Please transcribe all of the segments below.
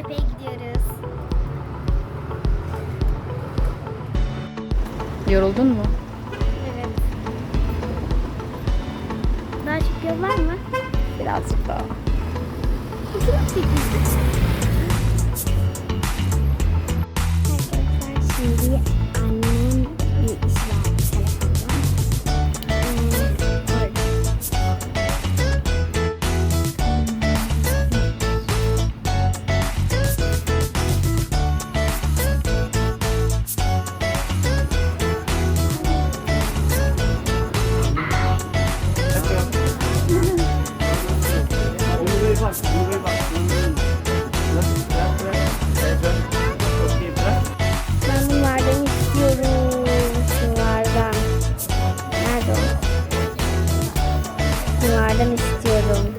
Maltepe'ye gidiyoruz. Yoruldun mu? Evet. Daha çok yol var mı? Birazcık daha. 2008. Bunlardan istiyorum.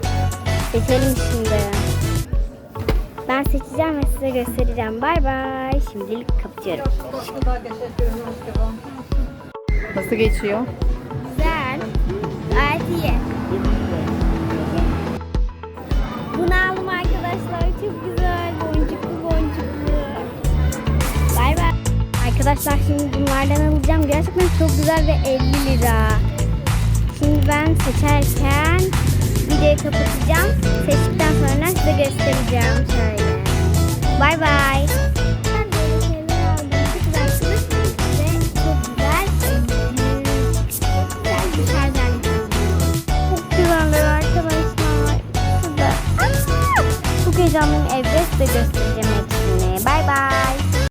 Seçelim şimdi. Ben seçeceğim ve size göstereceğim. Bay bay. Şimdilik kapatıyorum. Nasıl geçiyor? Güzel. Gayet iyi. Bunu aldım arkadaşlar. Çok güzel. Boncuklu boncuklu. Bay bay. Arkadaşlar şimdi bunlardan alacağım. Gerçekten çok güzel ve 50 lira. Seçerken videoyu kapatacağım. Seçtikten sonra size göstereceğim. Şöyle. Bay bay. Aldım. Çok heyecanlıyım. Evde size göstereceğim.